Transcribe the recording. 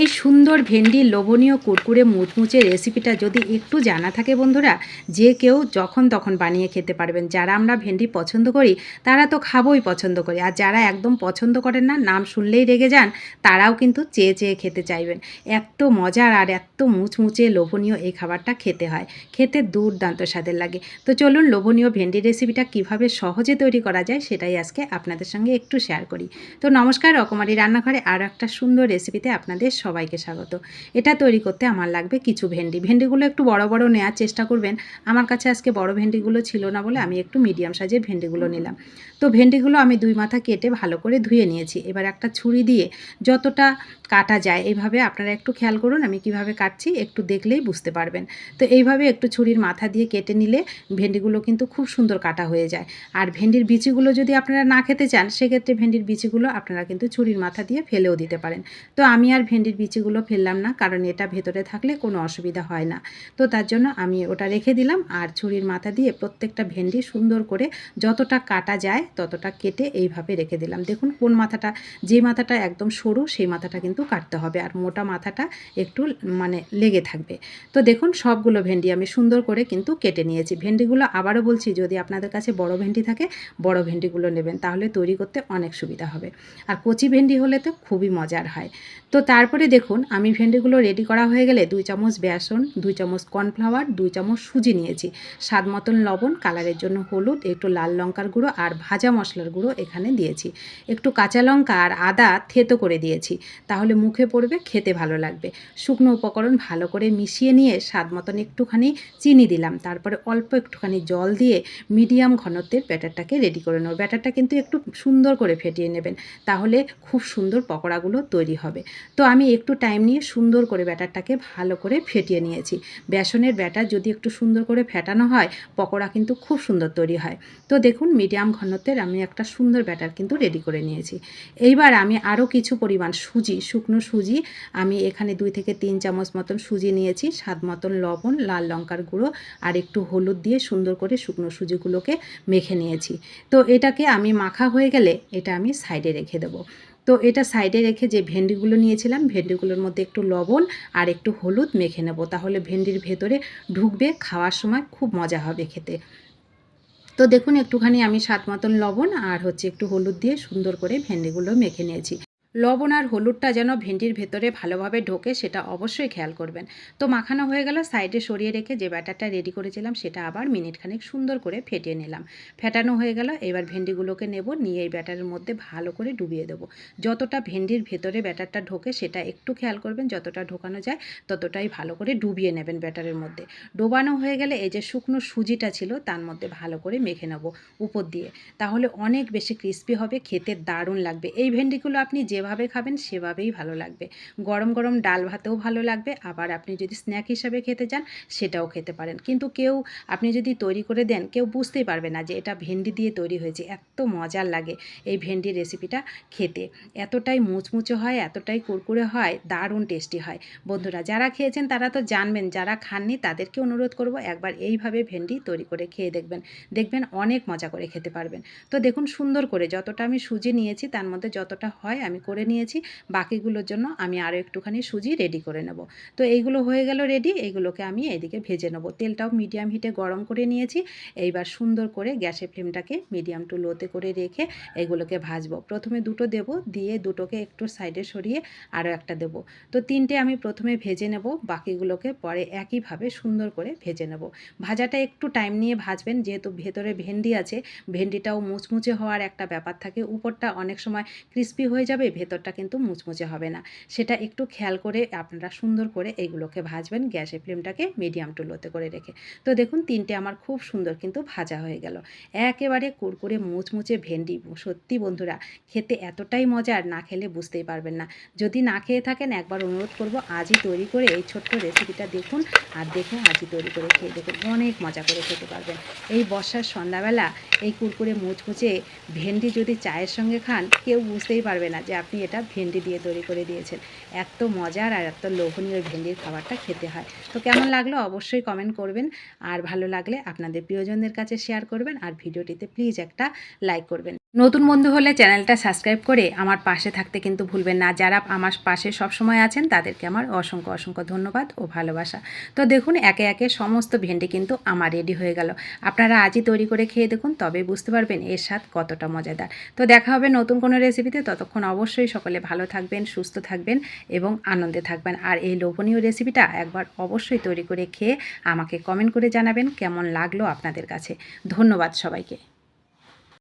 এই সুন্দর ভেন্ডি লোভনীয় কুরকুরে মুচমুচে রেসিপিটা যদি একটু জানা থাকে বন্ধুরা, যে কেউ যখন তখন বানিয়ে খেতে পারবেন। যারা আমরা ভেন্ডি পছন্দ করি, তারা তো খাবোই পছন্দ করি। আর যারা একদম পছন্দ করেন না, নাম শুনলেই রেগে যান, তারাও কিন্তু চেয়ে চেয়ে খেতে চাইবেন। এত মজার আর এত মুচমুচে লোভনীয় এই খাবারটা খেতে হয়। খেতে দুর্দান্ত স্বাদের লাগে। তো চলুন লোভনীয় ভেন্ডি রেসিপিটা কীভাবে সহজে তৈরি করা যায়, সেটাই আজকে আপনাদের সঙ্গে একটু শেয়ার করি। তো নমস্কার, রকমারি রান্নাঘরে আরও একটা সুন্দর রেসিপিতে আপনাদের সবাইকে স্বাগত। এটা তৈরি করতে আমার লাগবে কিছু ভেন্ডি। ভেন্ডিগুলো একটু বড় বড় নেওয়ার চেষ্টা করবেন। আমার কাছে আজকে বড় ভেন্ডিগুলো ছিল না বলে আমি একটু মিডিয়াম সাইজের ভেন্ডিগুলো নিলাম। তো ভেন্ডিগুলো আমি দুই মাথা কেটে ভালো করে ধুয়ে নিয়েছি। এবার একটা ছুরি দিয়ে যতটা কাটা যায় এইভাবে আপনারা একটু খেয়াল করুন, আমি কীভাবে কাটছি, একটু দেখলেই বুঝতে পারবেন। তো এইভাবে একটু ছুরির মাথা দিয়ে কেটে নিলে ভেন্ডিগুলো কিন্তু খুব সুন্দর কাটা হয়ে যায়। আর ভেন্ডির বিচিগুলো যদি আপনারা না খেতে চান, সেক্ষেত্রে ভেন্ডির বিচিগুলো আপনারা কিন্তু ছুরির মাথা দিয়ে ফেলেও দিতে পারেন। তো আমি আর ভেন্ডির বিচিগুলো ফেললাম না, কারণ এটা ভেতরে থাকলে কোনো অসুবিধা হয় না। তো তার জন্য আমি ওটা রেখে দিলাম আর ছুরির মাথা দিয়ে প্রত্যেকটা ভেন্ডি সুন্দর করে যতটা কাটা যায় ততটা কেটে এইভাবে রেখে দিলাম। দেখুন কোন মাথাটা, যে মাথাটা একদম সরু সেই মাথাটা কিন্তু কাটতে হবে আর মোটা মাথাটা একটু মানে লেগে থাকবে। তো দেখুন সবগুলো ভেন্ডি আমি সুন্দর করে কিন্তু কেটে নিয়েছি। ভেন্ডিগুলো আবারও বলছি, যদি আপনাদের কাছে বড় ভেন্ডি থাকে, বড় ভেন্ডিগুলো নেবেন, তাহলে তৈরি করতে অনেক সুবিধা হবে। আর কচি ভেন্ডি হলে তো খুবই মজার হয়। তো তারপরে দেখুন, আমি ভেন্ডিগুলো রেডি করা হয়ে গেলে দুই চামচ বেসন, দুই চামচ কর্নফ্লাওয়ার দুই চামচ সুজি নিয়েছি। স্বাদ মতন লবণ কালারের জন্য হলুদ, একটু লাল লঙ্কার গুঁড়ো আর ভাজা মশলার গুঁড়ো এখানে দিয়েছি। একটু কাঁচা লঙ্কা আর আদা থেতো করে দিয়েছি, তাহলে মুখে পড়বে, খেতে ভালো লাগবে। শুকনো উপকরণ ভালো করে মিশিয়ে নিয়ে স্বাদ মতন একটুখানি চিনি দিলাম, তারপরে অল্প একটুখানি জল দিয়ে মিডিয়াম ঘনত্বের ব্যাটারটাকে রেডি করে নেব। ব্যাটারটা কিন্তু একটু সুন্দর করে ফেটিয়ে নেবেন, তাহলে খুব সুন্দর পকোড়াগুলো তৈরি হবে। তো আমি একটু টাইম নিয়ে সুন্দর করে ব্যাটারটাকে ভালো করে ফেটিয়ে নিয়েছি। বেসনের ব্যাটার যদি একটু সুন্দর করে ফেটানো হয়, পকোড়া কিন্তু খুব সুন্দর তৈরি হয়। তো দেখুন মিডিয়াম ঘনত্বের আমি একটা সুন্দর ব্যাটার কিন্তু রেডি করে নিয়েছি। এইবার আমি আরও কিছু পরিমাণ সুজি, শুকনো সুজি, আমি এখানে দুই থেকে তিন চামচ মতন সুজি নিয়েছি। স্বাদ মতন লবণ, লাল লঙ্কার গুঁড়ো আর একটু হলুদ দিয়ে সুন্দর করে শুকনো সুজিগুলোকে মেখে নিয়েছি। তো এটাকে আমি মাখা হয়ে গেলে এটা আমি সাইডে রেখে দেবো। তো এটা সাইডে রেখে যে ভেন্ডিগুলো নিয়েছিলাম, ভেন্ডিগুলোর মধ্যে একটু লবণ আর একটু হলুদ মেখে নেব। তাহলে ভেন্ডির ভেতরে ঢুকবে, খাওয়ার সময় খুব মজা হবে খেতে। তো দেখুন, একটুখানি আমি স্বাদ মতন লবণ আর হচ্ছে একটু হলুদ দিয়ে সুন্দর করে ভেন্ডিগুলো মেখে নিয়েছি। লবণ আর হলুদটা যেন ভেন্ডির ভেতরে ভালোভাবে ঢোকে, সেটা অবশ্যই খেয়াল করবেন। তো মাখানো হয়ে গেল, সাইডে সরিয়ে রেখে যে ব্যাটারটা রেডি করেছিলাম, সেটা আবার মিনিট খানিক সুন্দর করে ফেটিয়ে নিলাম। ফেটানো হয়ে গেল, এবার ভেন্ডিগুলোকে নেব, নিয়ে এই ব্যাটারের মধ্যে ভালো করে ডুবিয়ে দেবো। যতটা ভেন্ডির ভেতরে ব্যাটারটা ঢোকে, সেটা একটু খেয়াল করবেন, যতটা ঢোকানো যায়, ততটাই ভালো করে ডুবিয়ে নেবেন ব্যাটারের মধ্যে। ডোবানো হয়ে গেলে এই যে শুকনো সুজিটা ছিল, তার মধ্যে ভালো করে মেখে নেব উপর দিয়ে। তাহলে অনেক বেশি ক্রিস্পি হবে, খেতে দারুণ লাগবে। এই ভেন্ডিগুলো আপনি যে যেভাবে খাবেন সেভাবেই ভালো লাগবে। গরম গরম ডাল ভাতেও ভালো লাগবে, আবার আপনি যদি স্ন্যাক হিসাবে খেতে চান সেটাও খেতে পারেন। কিন্তু কেউ আপনি যদি তৈরি করে দেন, কেউ বুঝতেই পারবে না যে এটা ভেন্ডি দিয়ে তৈরি হয়েছে, এত মজার লাগে এই ভেন্ডির রেসিপিটা খেতে। এতটাই মুচমুচে হয়, এতটাই কুরকুরে হয়, দারুণ টেস্টি হয়। বন্ধুরা, যারা খেয়েছেন তারা তো জানবেন, যারা খাননি তাদেরকে অনুরোধ করব একবার এইভাবে ভেন্ডি তৈরি করে খেয়ে দেখবেন। দেখবেন অনেক মজা করে খেতে পারবেন। তো দেখুন সুন্দর করে যতটা আমি সুজি নিয়েছি তার মধ্যে যতটা হয় আমি করে নিয়েছি। বাকিগুলোর জন্য আমি আরও একটুখানি সুজি রেডি করে নেব। তো এইগুলো হয়ে গেল রেডি এইগুলোকে আমি এইদিকে ভেজে নেব। তেলটাও মিডিয়াম হিটে গরম করে নিয়েছি। এইবার সুন্দর করে গ্যাসের ফ্লেমটাকে মিডিয়াম টু লোতে করে রেখে এগুলোকে ভাজবো। প্রথমে দুটো দেব, দিয়ে দুটোকে একটু সাইডে সরিয়ে আরও একটা দেব। তো তিনটে আমি প্রথমে ভেজে নেব, বাকিগুলোকে পরে একইভাবে সুন্দর করে ভেজে নেব। ভাজাটা একটু টাইম নিয়ে ভাজবেন, যেহেতু ভেতরে ভেন্ডি আছে, ভেন্ডিটাও মুচমুচে হওয়ার একটা ব্যাপার থাকে। উপরটা অনেক সময় ক্রিস্পি হয়ে যাবে ভেতরটা কিন্তু মুচমুচে হবে না। সেটা একটু খেয়াল করে আপনারা সুন্দর করে এইগুলোকে ভাজবেন গ্যাসের ফ্লেমটাকে মিডিয়াম টু লোতে করে রেখে। তো দেখুন, তিনটে আমার খুব সুন্দর কিন্তু ভাজা হয়ে গেল। একেবারে কুরকুরে, মুচমুচে ভেন্ডি সত্যি বন্ধুরা, খেতে এতটাই মজার, না খেলে বুঝতেই পারবেন না। যদি না খেয়ে থাকেন, একবার অনুরোধ করব, আজই তৈরি করে এই ছোট্ট রেসিপিটা দেখুন আর দেখে আজই তৈরি করে খেয়ে দেখুন। অনেক মজা করে খেতে পারবেন। এই বর্ষার সন্ধ্যাবেলা এই কুরকুরে, মুচমুচে ভেন্ডি যদি চায়ের সঙ্গে খান, কেউ বুঝতেই পারবে না যে আপনি এটা ভেন্ডি দিয়ে তৈরি করে দিয়েছেন। এত মজার আর এত লোভনীয় ভেন্ডির খাবারটা খেতে হয়। তো কেমন লাগল অবশ্যই কমেন্ট করবেন। আর ভালো লাগলে আপনাদের প্রিয়জনদের কাছে শেয়ার করবেন। আর ভিডিওটিতে প্লিজ একটা লাইক করবেন। নতুন বন্ধু হলে চ্যানেলটা সাবস্ক্রাইব করে আমার পাশে থাকতে কিন্তু ভুলবেন না। যারা আমার পাশে সবসময় আছেন, তাদেরকে আমার অসংখ্য অসংখ্য ধন্যবাদ ও ভালোবাসা। তো দেখুন, একে একে সমস্ত ভেন্ডি কিন্তু আমার রেডি হয়ে গেল। আপনারা আজই তৈরি করে খেয়ে দেখুন, তবে বুঝতে পারবেন এর স্বাদ কতটা মজাদার। তো দেখা হবে নতুন কোনো রেসিপিতে। ততক্ষণ অবশ্যই সকলে ভালো থাকবেন, সুস্থ থাকবেন এবং আনন্দে থাকবেন। আর এই লোভনীয় রেসিপিটা একবার অবশ্যই তৈরি করে খেয়ে আমাকে কমেন্ট করে জানাবেন কেমন লাগল আপনাদের কাছে। ধন্যবাদ সবাইকে।